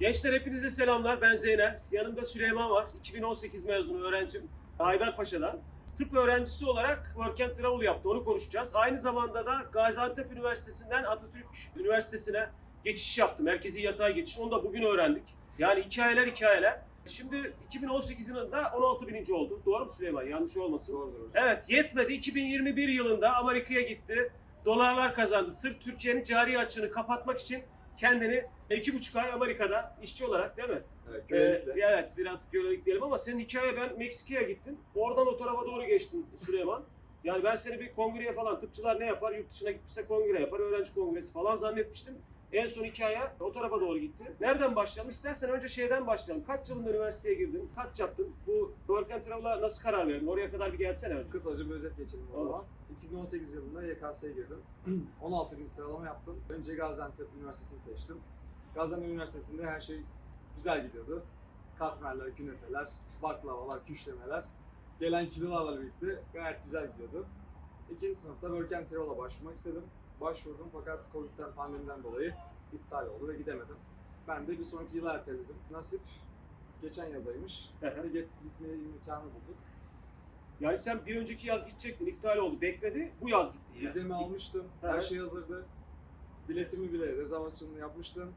Gençler hepinize selamlar. Ben Zeynel. Yanımda Süleyman var. 2018 mezunu öğrencim. Haydarpaşa'dan. Tıp öğrencisi olarak Work and Travel yaptı. Onu konuşacağız. Aynı zamanda da Gaziantep Üniversitesi'nden Atatürk Üniversitesi'ne geçiş yaptı. Merkezi yatay geçiş. Onu da bugün öğrendik. Yani hikayeler hikayeler. Şimdi 2018 yılında 16 bininci oldu. Doğru mu Süleyman? Yanlış olmasın. Doğrudur hocam. Evet yetmedi. 2021 yılında Amerika'ya gitti. Dolarlar kazandı. Sırf Türkiye'nin cari açığını kapatmak için kendini iki buçuk ay Amerika'da işçi olarak değil mi? Evet, Ee, evet biraz kölelik diyelim ama senin hikaye ben Meksika'ya gittim. Oradan o tarafa doğru geçtin Süleyman. Yani ben seni bir kongreye falan tıpçılar ne yapar? Yurt dışına gitmişse kongre yapar. Öğrenci kongresi falan zannetmiştim. En son hikaye o tarafa doğru gitti. Nereden başlayalım? İstersen önce şeyden başlayalım. Kaç yılında üniversiteye girdin? Kaç yaptın? Bu Work and Travel'a nasıl karar verdin? Oraya kadar bir gelsene önce. Kısaca bir özet geçelim o zaman. 2018 yılında YKS'ye girdim. 16 bin sıralama yaptım. Önce Gaziantep Üniversitesi'ni seçtim. Gaziantep Üniversitesi'nde her şey güzel gidiyordu. Katmerler, künefeler, baklavalar, küşlemeler. Gelen kilolarla birlikte gayet güzel gidiyordu. İkinci sınıfta Work and Travel'a başvurmak istedim. Başvurdum fakat Covid'den, pandemiden dolayı iptal oldu ve gidemedim. Ben de bir sonraki yıla erteledim. Nasip geçen yazaymış. Biz de git- gitmeye imkanı bulduk. Yani sen bir önceki yaz gidecektin, iptal oldu, bekledi, bu yaz gittin yani. Vizemi almıştım. Evet. Her şey hazırdı. Biletimi bile rezervasyonunu yapmıştım.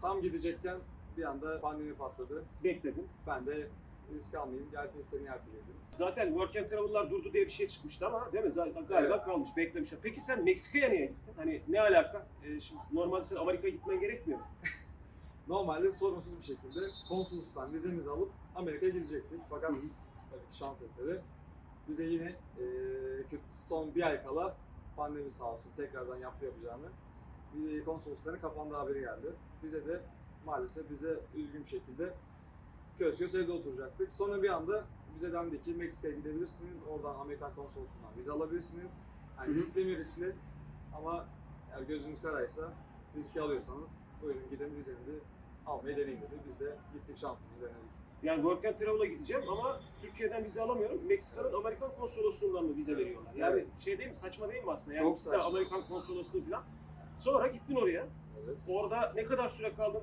Tam gidecekken bir anda pandemi patladı. Bekledin. Ben de risk almayayım. Ertesi sene erteledim. Zaten Work and Travel'lar durdu diye bir şey çıkmıştı ama değil mi? Zaten galiba Evet. kalmış, beklemişler. Peki sen Meksika'ya niye gittin? Hani ne alaka? Ee, şimdi normalde sen Amerika'ya gitmen gerekmiyor mu? Normalde sorunsuz bir şekilde konsolosluktan vizemizi alıp Amerika'ya gidecektik. Fakat hı. tabii ki şans eseri bize yine eee, kötü son bir ay kala pandemi sağ olsun tekrardan yaptı yapacağını. Bir konsoloslukların kapandığı haberi geldi. Bize de maalesef bize üzgün bir şekilde köz köz evde oturacaktık. Sonra bir anda bize dendi ki Meksika'ya gidebilirsiniz. Oradan Amerikan konsolosluğundan vize alabilirsiniz. Yani riskli mi riskli ama eğer gözünüz karaysa riski alıyorsanız buyurun gidin vizenizi almayı deneyin dedi. Biz de gittik şansımızı denedik. Yani Work and Travel'a gideceğim ama Türkiye'den vize alamıyorum. Meksika'nın Amerikan konsolosluğundan mı vize veriyorlar? Yani Evet. şey değil mi? Saçma değil mi aslında? Yani Çok ikisi de saçma. Amerikan konsolosluğu falan. Sonra gittin oraya. Evet. Orada ne kadar süre kaldın?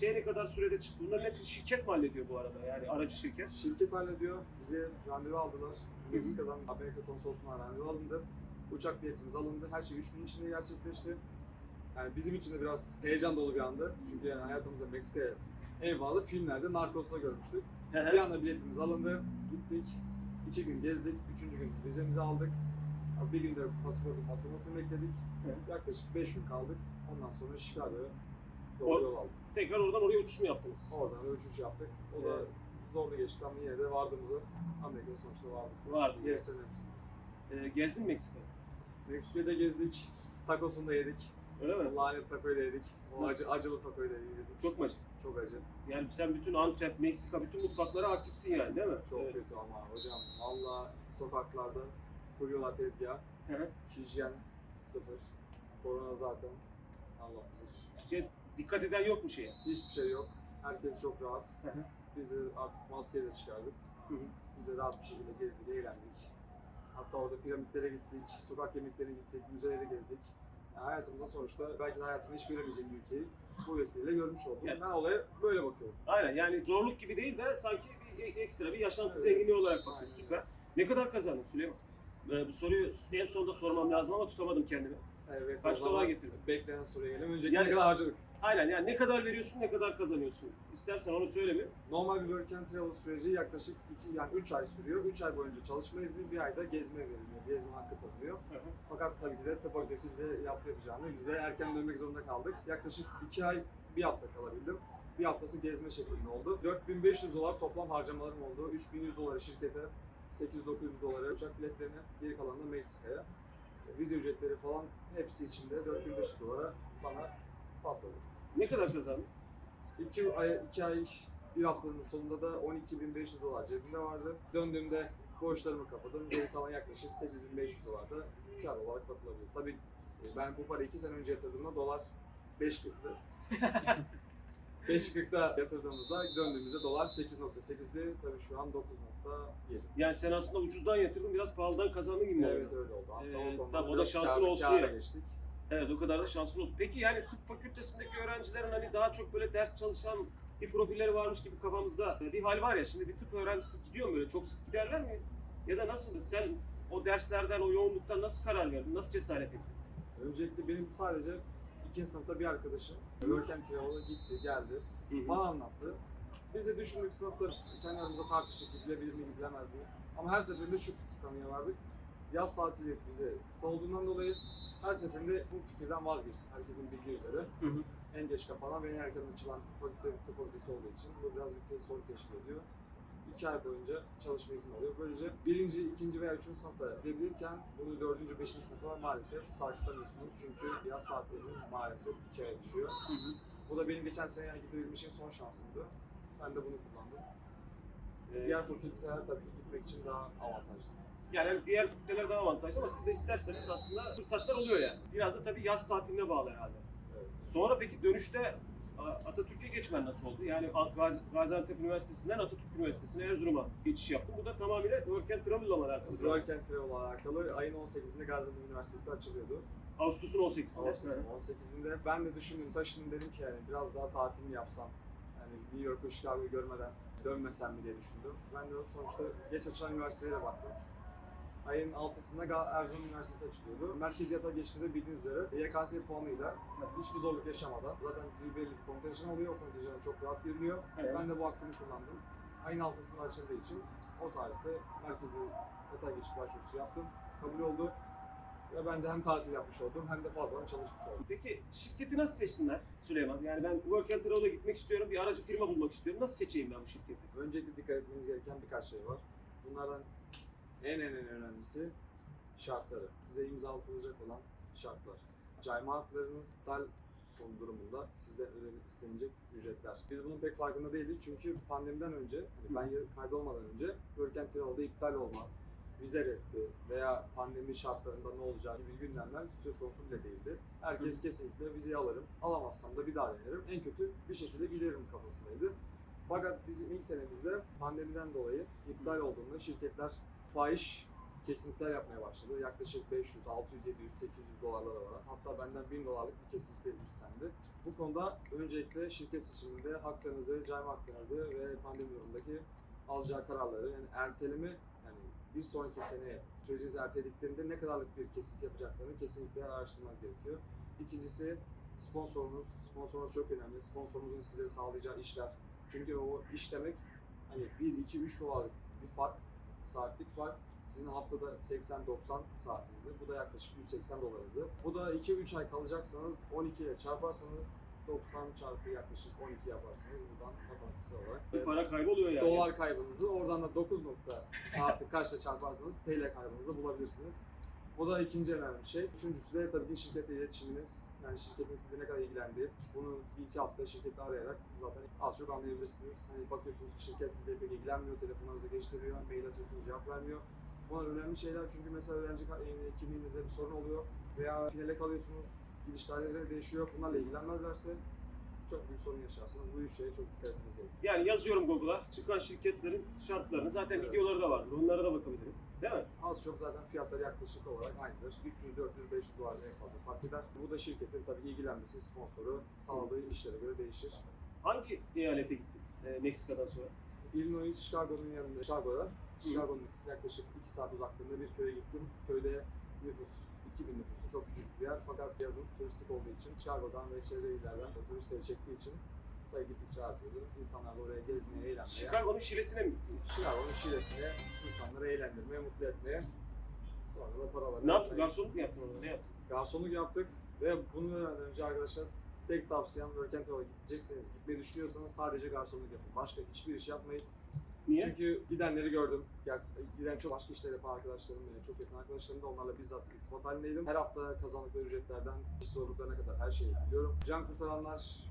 Şeye ne kadar sürede çıktın? Bunların hepsi şirket mi hallediyor bu arada? Yani aracı şirket. Şirket hallediyor. Bize randevu aldılar. Meksika'dan Amerika konsolosluğuna randevu alındı. Uçak biletimiz alındı. Her şey 3 gün içinde gerçekleşti. Yani bizim için de biraz heyecan dolu bir andı. Çünkü yani hayatımızda Meksika'ya bağlı filmlerde Narcos'la görmüştük. Bir anda biletimiz alındı. Gittik. iki gün gezdik. Üçüncü gün vizemizi aldık. Bir günde pasaportun basılmasını bekledik. Evet. Yaklaşık 5 gün kaldık. Ondan sonra Chicago'ya doğru yol aldık. Tekrar oradan oraya uçuş mu yaptınız? Oradan da uçuş yaptık. O da Evet. zorlu geçti ama yine de vardığımızı Amerika'ya sonuçta vardık. Vardı. Gerisi önemsiz. Ee, gezdin mi Meksika'yı? Meksika'da gezdik. Tacosunu da yedik. Öyle mi? Lanet takoyu da yedik. O acı, acılı takoyu da yedik. Çok mu acı? Çok acı. Yani sen bütün Antep, Meksika, bütün mutfaklara hakimsin yani değil mi? Çok Evet. kötü ama hocam. Valla sokaklarda kuruyorlar tezgah. Hijyen sıfır. Korona zaten. Allah bilir. Şey, dikkat eden yok mu şeye? Hiçbir şey yok. Herkes çok rahat. Biz de artık maskeyi de çıkardık. Biz de rahat bir şekilde gezdik, eğlendik. Hatta orada piramitlere gittik, sokak yemeklerine gittik, müzeleri gezdik. Yani hayatımızda sonuçta belki de hayatımda hiç göremeyeceğim bir ülkeyi bu vesileyle görmüş oldum. Yani- Ben olaya böyle bakıyorum. Aynen yani zorluk gibi değil de sanki bir ekstra bir yaşantı Evet. zenginliği olarak bakıyorsun. Aynen. Süper. Ne kadar kazandın Süleyman? Ee, bu soruyu en sonunda sormam lazım ama tutamadım kendimi. Evet, Kaç dolar getirdin? Beklenen soruya gelelim. Öncelikle Yani- ne kadar harcadık? Aynen yani ne kadar veriyorsun, ne kadar kazanıyorsun? İstersen onu söyle mi? Normal bir work and travel süreci yaklaşık 2 yani 3 ay sürüyor. 3 ay boyunca çalışma izni, bir ayda gezme veriliyor. Gezme hakkı tanınıyor. Fakat tabii ki de tıp fakültesi bize yaptı yapacağını. Biz de erken dönmek zorunda kaldık. Yaklaşık 2 ay, bir hafta kalabildim. Bir haftası gezme şeklinde oldu. 4500 dolar toplam harcamalarım oldu. 3100 doları şirkete, 800-900 doları uçak biletlerine, geri kalanı da Meksika'ya. Vize ücretleri falan hepsi içinde 4500 dolara bana patladı. Ne kadar kazandın? 2 ay, iki ay bir haftanın sonunda da 12.500 dolar cebimde vardı. Döndüğümde borçlarımı kapadım. Geri kalan yaklaşık 8.500 dolar da kar olarak bakılabilir. Tabii e, ben bu parayı 2 sene önce yatırdığımda dolar 5.40'tı. 5.40'da yatırdığımızda döndüğümüzde dolar 8.8'di. Tabii şu an 9.7. Yani sen aslında ucuzdan yatırdın, biraz pahalıdan kazandın gibi Evet oldu? öyle oldu. Hatta Ee, o konuda tabii o da biraz şansın kâr- olsun kâra ya. geçtik. Evet o kadar da şanslı olsun. Peki yani tıp fakültesindeki öğrencilerin hani daha çok böyle ders çalışan bir profilleri varmış gibi kafamızda bir hal var ya. Şimdi bir tıp öğrencisi gidiyor mu böyle çok sık giderler mi? Ya da nasıl? Sen o derslerden, o yoğunluktan nasıl karar verdin? Nasıl cesaret ettin? Öncelikle benim sadece ikinci sınıfta bir arkadaşım Work and Travel'a gitti, geldi. Hı hı. Bana anlattı. Biz de düşündük sınıfta kendi aramızda tartıştık gidilebilir mi gidilemez mi? Ama her seferinde şu kanıya vardık. Yaz tatili bize kısa olduğundan dolayı her seferinde bu fikirden vazgeçtik. Herkesin bildiği üzere Hı hı. en geç kapanan ve en erken açılan fakülte tıp fakültesi olduğu için bu biraz bir sorun teşkil ediyor. İki ay boyunca çalışma izni oluyor. Böylece birinci, ikinci veya üçüncü sınıfta gidebilirken bunu dördüncü, beşinci sınıfa maalesef sarkıtamıyorsunuz. Çünkü yaz tatilleriniz maalesef iki aya düşüyor. Hı hı. Bu da benim geçen sene gidebilmişim son şansımdı. Ben de bunu kullandım. Ee, Diğer fakülteler tabii gitmek için daha avantajlı. Yani diğer fakülteler daha avantajlı ama siz de isterseniz aslında fırsatlar oluyor yani. Biraz da tabii yaz tatiline bağlı herhalde. Sonra peki dönüşte Atatürk'e geçmen nasıl oldu? Yani Gaziantep Üniversitesi'nden Atatürk Üniversitesi'ne Erzurum'a geçiş yaptın. Bu da tamamıyla Work and Travel'la mı alakalı? Work and Travel alakalı ayın 18'inde Gaziantep Üniversitesi açılıyordu. Ağustos'un 18'inde. Ağustos'un 18'inde ben de düşündüm, taşındım dedim ki yani biraz daha tatil mi yapsam? Yani New York'u, Chicago'yu görmeden dönmesem mi diye düşündüm. Ben de sonuçta geç açılan üniversiteye de baktım. Ayın 6'sında Ga- Erzurum Üniversitesi açılıyordu. Merkezi yatağa geçtiğinde bildiğiniz üzere YKS puanıyla hiçbir zorluk yaşamadan zaten bir belli bir kontenjan oluyor. O kontenjana çok rahat giriliyor. Evet. Ben de bu hakkımı kullandım. Ayın 6'sında açıldığı için o tarihte merkezi yatağa geçiş başvurusu yaptım. Kabul oldu. Ve ben de hem tatil yapmış oldum hem de fazladan çalışmış oldum. Peki şirketi nasıl seçsinler Süleyman? Yani ben Work and Travel'a gitmek istiyorum, bir aracı firma bulmak istiyorum. Nasıl seçeyim ben bu şirketi? Öncelikle dikkat etmeniz gereken birkaç şey var. Bunlardan en en en önemlisi şartları. Size imzalatılacak olan şartlar. Cayma haklarınız iptal son durumunda sizden istenecek ücretler. Biz bunun pek farkında değildik çünkü pandemiden önce, hani ben kaydolmadan önce Work and Travel'da iptal olma, vize reddi veya pandemi şartlarında ne olacağı gibi gündemler söz konusu bile değildi. Herkes kesinlikle vizeyi alırım, alamazsam da bir daha denerim. En kötü bir şekilde giderim kafasındaydı. Fakat bizim ilk senemizde pandemiden dolayı iptal olduğunda şirketler fahiş kesintiler yapmaya başladı. Yaklaşık 500, 600, 700, 800 dolarlara varan. Hatta benden 1000 dolarlık bir kesinti istendi. Bu konuda öncelikle şirket seçiminde haklarınızı, cayma haklarınızı ve pandemi durumundaki alacağı kararları yani erteleme yani bir sonraki seneye süreci ertelediklerinde ne kadarlık bir kesinti yapacaklarını kesinlikle araştırmanız gerekiyor. İkincisi sponsorunuz. Sponsorunuz çok önemli. Sponsorunuzun size sağlayacağı işler. Çünkü o iş demek hani 1, 2, 3 dolarlık bir fark, saatlik fark. Sizin haftada 80-90 saatinizi, bu da yaklaşık 180 dolarınızı. Bu da 2-3 ay kalacaksanız 12 ile çarparsanız 90 çarpı yaklaşık 12 yaparsanız buradan matematiksel olarak Bir para kayboluyor yani. dolar kaybınızı oradan da 9 nokta artık kaçla çarparsanız TL kaybınızı bulabilirsiniz. O da ikinci önemli şey. Üçüncüsü de tabii ki şirketle iletişiminiz. Yani şirketin size ne kadar ilgilendiği. Bunu bir iki hafta şirketi arayarak zaten az çok anlayabilirsiniz. Hani bakıyorsunuz ki şirket sizle pek ilgilenmiyor, telefonunuza geçiriyor, mail atıyorsunuz cevap vermiyor. Bunlar önemli şeyler çünkü mesela öğrenci e, kimliğinizde bir sorun oluyor veya finale kalıyorsunuz, gidiş tarihiniz değişiyor. Bunlarla ilgilenmezlerse çok büyük sorun yaşarsınız. Bu üç şeye çok dikkat etmeniz gerekiyor. Yani yazıyorum Google'a çıkan şirketlerin şartlarını. Zaten Evet. videoları da vardır. Onlara da bakabilirim. Değil mi? Az çok zaten fiyatları yaklaşık olarak aynıdır. 300, 400, 500 dolar en fazla fark eder. Bu da şirketin tabii ilgilenmesi, sponsoru, sağladığı işlere göre değişir. Hangi eyalete gittin e, Meksika'dan sonra? Illinois, Chicago'nun yanında, Chicago'da, Chicago'nun yaklaşık 2 saat uzaklığında bir köye gittim. Köyde nüfus 2000 nüfusu çok küçük bir yer fakat yazın turistik olduğu için Chicago'dan ve çevre illerden de turistleri çektiği için sayı gittikçe artıyordu. İnsanlar da oraya gezmeye, eğlenmeye, Chicago'nun Şile'sine mi gittin? Chicago'nun şilesine insanları eğlendirmeye, mutlu etmeye sonra da paraları Ne yaptın? Garsonluk mu yaptın orada? Ne yaptın? Garsonluk yaptık ve bundan önce arkadaşlar tek tavsiyem Work and gidecekseniz, gitmeyi düşünüyorsanız sadece garsonluk yapın. Başka hiçbir iş yapmayın. Niye? Çünkü gidenleri gördüm. Ya, giden çok başka işler yapan arkadaşlarım, yani çok yakın arkadaşlarım da onlarla bizzat irtibat halindeydim. Her hafta kazandıkları ücretlerden iş sorumluluklarına kadar her şeyi biliyorum. Can kurtaranlar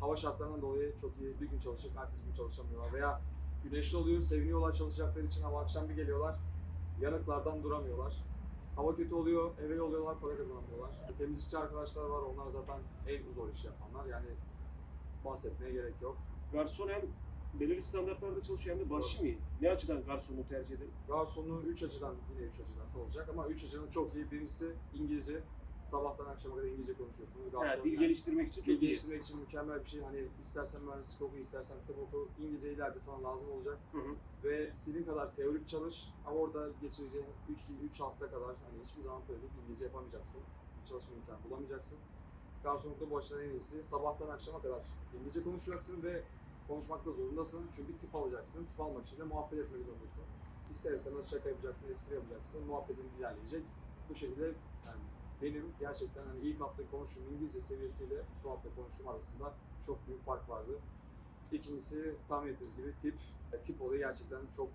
hava şartlarından dolayı çok iyi bir gün çalışıp ertesi gün çalışamıyorlar veya güneşli oluyor, seviniyorlar çalışacakları için ama akşam bir geliyorlar, yanıklardan duramıyorlar. Hava kötü oluyor, eve yolluyorlar, para kazanamıyorlar. Temizlikçi arkadaşlar var, onlar zaten en zor iş yapanlar. Yani bahsetmeye gerek yok. Garson hem belirli standartlarda çalışıyor hem de mı iyi? Ne açıdan garsonluğu tercih ederim? Garsonu 3 açıdan yine 3 açıdan olacak ama 3 açıdan çok iyi. Birincisi İngilizce Sabahtan akşama kadar İngilizce konuşuyorsunuz. Garson, dil yani geliştirmek için dil çok iyi. geliştirmek için mükemmel bir şey. Hani istersen mühendislik oku, istersen tıp oku. İngilizce ileride sana lazım olacak. Hı hı. Ve istediğin kadar teorik çalış ama orada geçireceğin 3 3 hafta kadar hani hiçbir zaman pratik İngilizce yapamayacaksın. Çalışma imkanı bulamayacaksın. Garsonlukta bu açıdan en iyisi. Sabahtan akşama kadar İngilizce konuşacaksın ve konuşmakta zorundasın. Çünkü tip alacaksın. Tip almak için de muhabbet etmek zorundasın. İster istemez şaka yapacaksın, espri yapacaksın. Muhabbetin ilerleyecek. Bu şekilde benim gerçekten hani ilk hafta konuştuğum İngilizce seviyesiyle son hafta konuştuğum arasında çok büyük fark vardı. İkincisi tahmin ettiğiniz gibi tip. E, Tip olayı gerçekten çok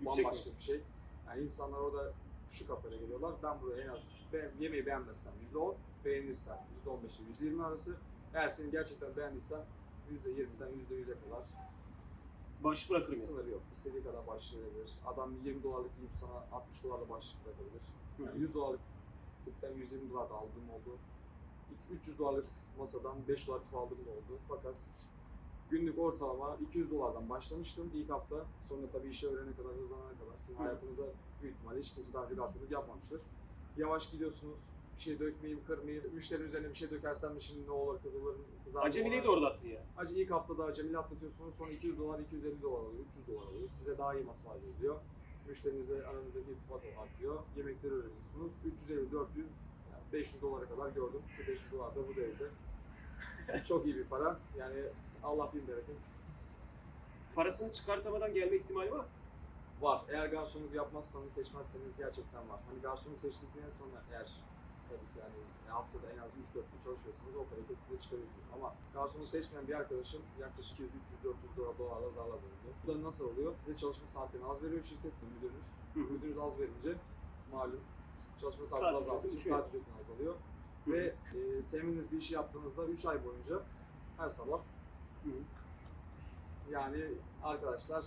Yüksek bambaşka bir şey. Yani insanlar orada şu kafayla geliyorlar. Ben burada en az ben yemeği beğenmezsem %10, beğenirsem %15 ile %20 arası. Eğer seni gerçekten beğendiysen %20'den %100'e kadar Baş bırakırım yani. sınır yok. İstediği kadar başlayabilir. Adam 20 dolarlık yiyip sana 60 dolarla baş bırakabilir. Hı. Yani 100 dolarlık tipten 120 dolar da aldığım oldu. İki- 300 dolarlık masadan 5 dolar tip aldığım da oldu. Fakat günlük ortalama 200 dolardan başlamıştım ilk hafta. Sonra tabii işe öğrenene kadar, hızlanana kadar. Ki hayatınıza büyük ihtimalle hiç kimse daha önce garsonluk yapmamıştır. Yavaş gidiyorsunuz. Bir şey dökmeyeyim, kırmayayım. Müşterinin üzerine bir şey dökersem şimdi ne olur, kızılır, kızar Acemiliği de orada attın ya. Acı ilk haftada acemili atlatıyorsunuz. Sonra 200 dolar, 250 dolar oluyor, 300 dolar oluyor. Size daha iyi masalar geliyor. Müşterinizle aranızdaki irtibat artıyor. Yemekleri öğreniyorsunuz. 350, 400, yani 500 dolara kadar gördüm. Ki 500 dolar da bu devirde. Çok iyi bir para. Yani Allah bin bereket. Parasını çıkartamadan gelme ihtimali var. Var. Eğer garsonluk yapmazsanız, seçmezseniz gerçekten var. Hani garsonluk seçtikten sonra eğer tabii ki yani haftada en az 3-4 gün çalışıyorsanız o parayı kesinlikle çıkarıyorsunuz. Ama garsonluk seçmeyen bir arkadaşım yaklaşık 200, 300, 400 dolar dolarla zarla bulunuyor. Bu da nasıl oluyor? Size çalışma saatlerini az veriyor şirket müdürünüz. Hı hı. Müdürünüz az verince malum çalışma Saat saatleri için düşüyor. saat ücretini azalıyor. Hı hı. Ve e, sevmediğiniz bir işi yaptığınızda 3 ay boyunca her sabah Hı hı. yani arkadaşlar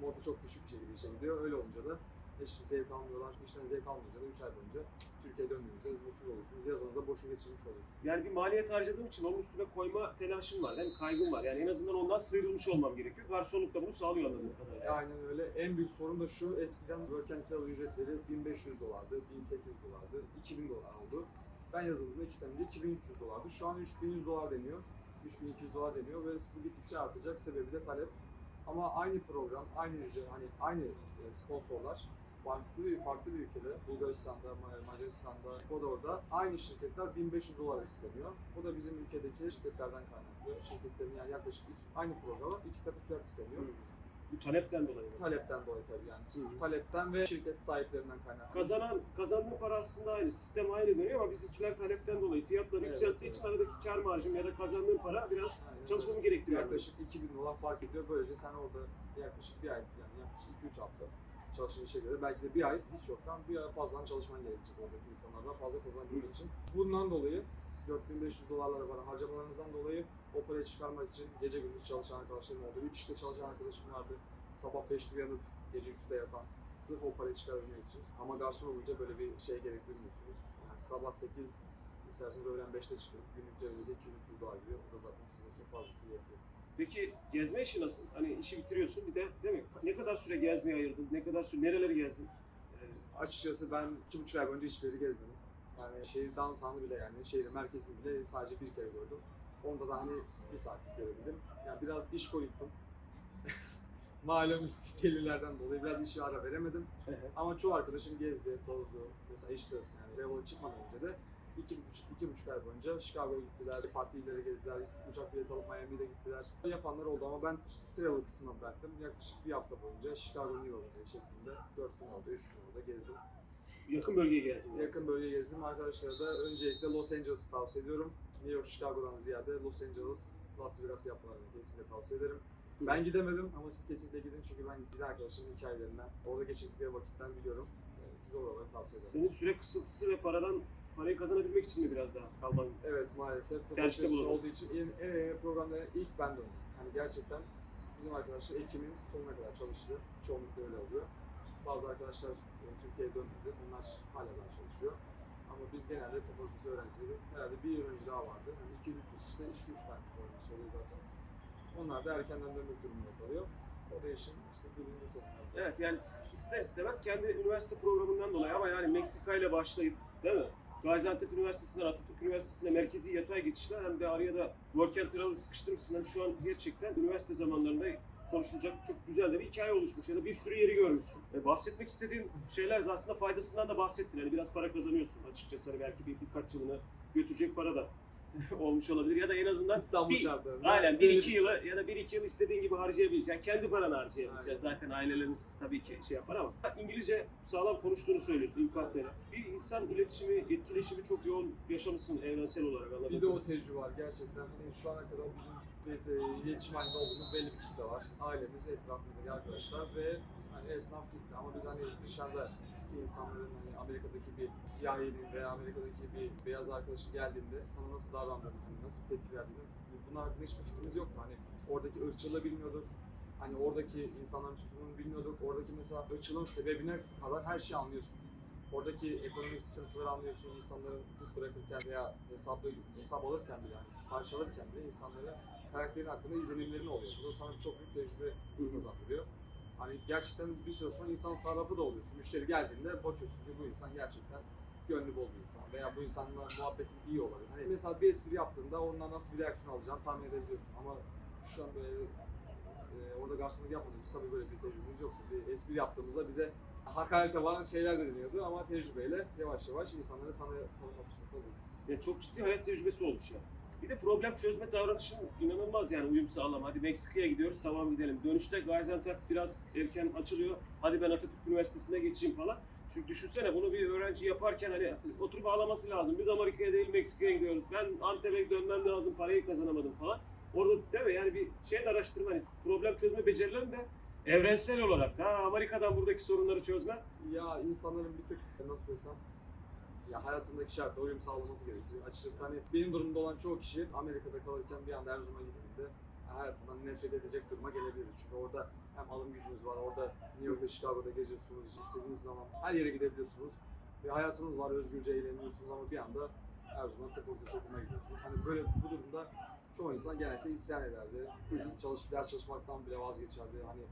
modu çok düşük bir şekilde işe gidiyor. Öyle olunca da hiç zevk almıyorlar. İşten zevk almayınca da 3 ay boyunca Türkiye'ye döndüğünüzde mutsuz oluyorsunuz. Yazınızda boşu geçirmiş oluyorsunuz. Yani bir maliyet harcadığım için onun üstüne koyma telaşım var. Yani kaygım var. Yani en azından ondan sıyrılmış olmam gerekiyor. Garsonluk da bunu sağlıyor anladığım kadarıyla. Aynen öyle. En büyük sorun da şu. Eskiden work and travel ücretleri 1500 dolardı, 1800 dolardı, 2000 dolar oldu. Ben yazıldığımda 2 sene önce 2300 dolardı. Şu an 3100 dolar deniyor. 3200 dolar deniyor ve bu gittikçe artacak. Sebebi de talep. Ama aynı program, aynı ücret, hani aynı e, sponsorlar farklı bir farklı bir ülkede Bulgaristan'da, Ma- Macaristan'da, Ecuador'da aynı şirketler 1500 dolar isteniyor. Bu da bizim ülkedeki şirketlerden kaynaklı. Şirketlerin yani yaklaşık iki, aynı programa iki katı fiyat isteniyor. Hı. Bu talepten dolayı. mı? Talepten dolayı tabii yani. Hı hı. Talepten ve şirket sahiplerinden kaynaklı. Kazanan, kazanma para aslında aynı. Sistem aynı dönüyor ama bizimkiler talepten dolayı fiyatları Evet, yükselttiği evet. için aradaki kar marjım ya da kazandığım para biraz Aynen çalışmamı gerektiriyor. Yaklaşık 2000 dolar fark ediyor. Böylece sen orada yaklaşık bir ay yani yaklaşık 2-3 hafta çalışan işe göre belki de bir ay hiç yoktan bir ay fazladan çalışman gerekecek oradaki insanlardan fazla kazanabilmek için. Bundan dolayı 4500 dolarlara var harcamalarınızdan dolayı o parayı çıkarmak için gece gündüz çalışan arkadaşlarım oldu. 3 işte çalışan arkadaşım vardı. Sabah 5'te uyanıp gece 3'te yatan. Sırf o parayı çıkarabilmek için. Ama garson olunca böyle bir şey gerektirmiyorsunuz. Yani sabah 8 isterseniz öğlen 5'te çıkın. Günlük cebinize 200-300 dolar giriyor. O da zaten sizin için fazlası yetiyor. Peki gezme işi nasıl? Hani işi bitiriyorsun bir de değil mi? Ne kadar süre gezmeye ayırdın? Ne kadar süre, nereleri gezdin? Ee, Açıkçası ben iki buçuk ay boyunca hiçbir yeri gezmedim. Yani şehir downtown'u bile yani şehrin merkezini bile sadece bir kere gördüm. Onda da hani bir saatlik görebildim. Yani biraz iş koyuttum. Malum gelirlerden dolayı biraz işe ara veremedim. Ama çoğu arkadaşım gezdi, tozdu. Mesela iş sırasında yani travel'a çıkmadan önce de iki buçuk, iki buçuk ay boyunca Chicago'ya gittiler, farklı illere gezdiler, uçak bileti alıp Miami'de gittiler. Yapanlar oldu ama ben travel kısmına bıraktım. Yaklaşık bir hafta boyunca Chicago, New York şeklinde dört gün orada, üç gün orada gezdim. yakın bölgeye gezdin. yani. Yakın bölgeye gezdim. Arkadaşlara da öncelikle Los Angeles'ı tavsiye ediyorum. New York, Chicago'dan ziyade Los Angeles, Las Vegas yapmalarını kesinlikle tavsiye ederim. Ben gidemedim ama siz kesinlikle gidin çünkü ben giden arkadaşımın hikayelerinden, orada geçirdikleri vakitten biliyorum. Yani size oraları tavsiye ederim. Senin süre kısıtlısı ve paradan parayı kazanabilmek için mi biraz daha kalman? Evet maalesef tıp Tercihte fakültesi bulundum. olduğu için en, en en programlara ilk ben döndüm. Hani gerçekten bizim arkadaşlar Ekim'in sonuna kadar çalıştı. Çoğunlukla öyle oluyor. Bazı arkadaşlar e, Türkiye'ye dönmedi. Onlar hala daha çalışıyor. Ama biz genelde tıp fakültesi öğrencileri herhalde bir yıl önce daha vardı. Hani 200-300 işte 2-3 tane tıp öğrencisi oluyor zaten. Onlar da erkenden dönmek durumunda kalıyor. O da işin işte bölümünde toplanıyor. Evet yani ister istemez kendi üniversite programından dolayı ama yani Meksika ile başlayıp değil mi? Gaziantep Üniversitesi'nden Atatürk Üniversitesi'ne merkezi yatay geçişler hem de araya da work and travel sıkıştırmışsın. Şu an gerçekten üniversite zamanlarında konuşulacak çok güzel de bir hikaye oluşmuş ya da bir sürü yeri görmüşsün. E, bahsetmek istediğin şeyler aslında faydasından da bahsettin. Hani biraz para kazanıyorsun açıkçası. Hani belki bir, birkaç yılını götürecek para da olmuş olabilir ya da en azından İstanbul bir- şartlarında. Aynen bir iki yılı ya da bir iki yıl istediğin gibi harcayabileceksin. Kendi paranı harcayabileceksin. Aynen. Zaten aileleriniz tabii ki şey yapar ama. İngilizce sağlam konuştuğunu söylüyorsun ilk haftayla. Bir insan iletişimi, etkileşimi çok yoğun yaşamışsın evrensel olarak anladığım Bir de o tecrübe var gerçekten. Hani şu ana kadar bizim iletişim halinde olduğumuz belli bir kitle var. Ailemiz, etrafımızdaki arkadaşlar ve hani esnaf kitle. Ama biz hani dışarıdaki insanların hani Amerika'daki bir siyahinin veya Amerika'daki bir beyaz arkadaşı geldiğinde sana nasıl davrandığını, hani nasıl tepki verdiğini bunun hakkında hiçbir fikrimiz yoktu. Hani oradaki ırkçılığı bilmiyorduk. Hani oradaki insanların tutumunu bilmiyorduk. Oradaki mesela ırkçılığın sebebine kadar her şeyi anlıyorsun. Oradaki ekonomik sıkıntıları anlıyorsun. insanların tık bırakırken veya hesaplı, hesap alırken bile, yani sipariş alırken bile insanlara karakterin hakkında izlenimlerin oluyor. Bu da sana çok büyük tecrübe kazandırıyor. Hani gerçekten bir süre sonra insan sarrafı da oluyorsun. Müşteri geldiğinde bakıyorsun ki bu insan gerçekten gönlü bol bir insan veya bu insanla muhabbetin iyi olabilir. Hani mesela bir espri yaptığında ondan nasıl bir reaksiyon alacağını tahmin edebiliyorsun ama şu an böyle e, orada garsonluk yapmadığım için tabii böyle bir tecrübemiz yoktu. Bir espri yaptığımızda bize hakarete varan şeyler de deniyordu ama tecrübeyle yavaş yavaş insanları tanı, tanıma fırsatı oluyor. Yani çok ciddi hayat tecrübesi olmuş ya. Bir de problem çözme davranışın inanılmaz yani uyum sağlama. Hadi Meksika'ya gidiyoruz tamam gidelim. Dönüşte Gaziantep biraz erken açılıyor. Hadi ben Atatürk Üniversitesi'ne geçeyim falan. Çünkü düşünsene bunu bir öğrenci yaparken hani oturup ağlaması lazım. Biz Amerika'ya değil Meksika'ya gidiyoruz. Ben Antep'e dönmem lazım parayı kazanamadım falan. Orada değil mi yani bir şey de araştırma hani problem çözme becerilerini de evrensel olarak da Amerika'dan buradaki sorunları çözme. Ya insanların bir tık nasıl desem ya hayatındaki şartla uyum sağlaması gerekiyor. Açıkçası hani benim durumda olan çoğu kişi Amerika'da kalırken bir anda Erzurum'a gittiğinde hayatından nefret edecek duruma gelebilir. Çünkü orada hem alım gücünüz var, orada New York'ta, Chicago'da geziyorsunuz, istediğiniz zaman her yere gidebiliyorsunuz. Ve hayatınız var, özgürce eğleniyorsunuz ama bir anda Erzurum'a fakültesi okumaya gidiyorsunuz. Hani böyle bu durumda çoğu insan genellikle isyan ederdi. Çalışıp ders çalışmaktan bile vazgeçerdi. Hani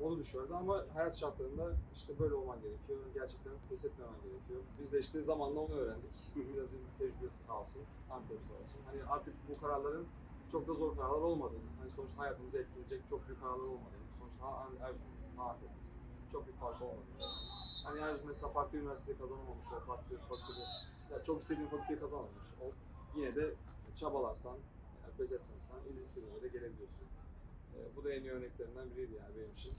onu düşünüyordu ama hayat şartlarında işte böyle olman gerekiyor. Gerçekten pes etmemen gerekiyor. Biz de işte zamanla onu öğrendik. Biraz tecrübesi sağ olsun, Antep sağ olsun. Hani artık bu kararların çok da zor kararlar olmadığını, hani sonuçta hayatımızı etkileyecek çok büyük kararlar olmadığını, sonuçta ha Erzurum'dasın, ha Antep'tesin. Çok bir fark olmadığını. Hani Erzurum mesela farklı üniversitede kazanamamış ol, farklı fakültede, ya çok istediğin fakülteyi kazanamamış ol. Yine de çabalarsan, yani pes etmezsen, istediğin yere gelebiliyorsun. Ee, bu da en iyi örneklerinden biriydi yani benim için.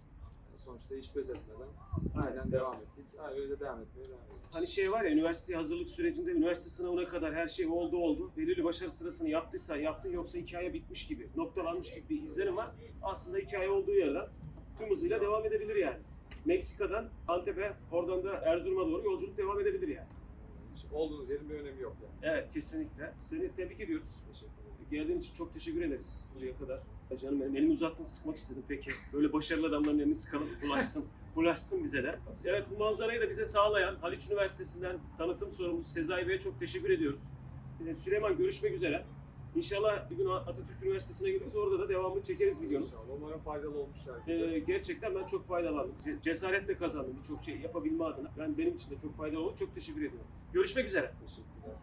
Yani sonuçta hiç pes etmeden aynen devam ettik. Aynen öyle de devam etmeye devam ediyoruz. Hani şey var ya üniversite hazırlık sürecinde üniversite sınavına kadar her şey oldu oldu. Belirli başarı sırasını yaptıysa yaptın yoksa hikaye bitmiş gibi, noktalanmış gibi bir izlenim var. Aslında hikaye olduğu yerden tüm hızıyla devam edebilir yani. Meksika'dan Antep'e, oradan da Erzurum'a doğru yolculuk devam edebilir yani. Hiç olduğunuz yerin bir önemi yok yani. Evet kesinlikle. Seni tebrik ediyoruz. Teşekkür ederim. Geldiğin için çok teşekkür ederiz buraya kadar. Ya Canım benim elimi uzattın sıkmak istedim peki. Böyle başarılı adamların elini sıkalım bulaşsın. bulaşsın bize de. Evet bu manzarayı da bize sağlayan Haliç Üniversitesi'nden tanıtım sorumlusu Sezai Bey'e çok teşekkür ediyoruz. Süleyman görüşmek üzere. İnşallah bir gün Atatürk Üniversitesi'ne gideriz. Orada da devamını çekeriz videonun. İnşallah. Umarım faydalı herkese. Ee, gerçekten ben çok faydalandım. Ce- cesaretle kazandım birçok şey yapabilme adına. Ben benim için de çok faydalı oldu. Çok teşekkür ediyorum. Görüşmek üzere. Teşekkürler.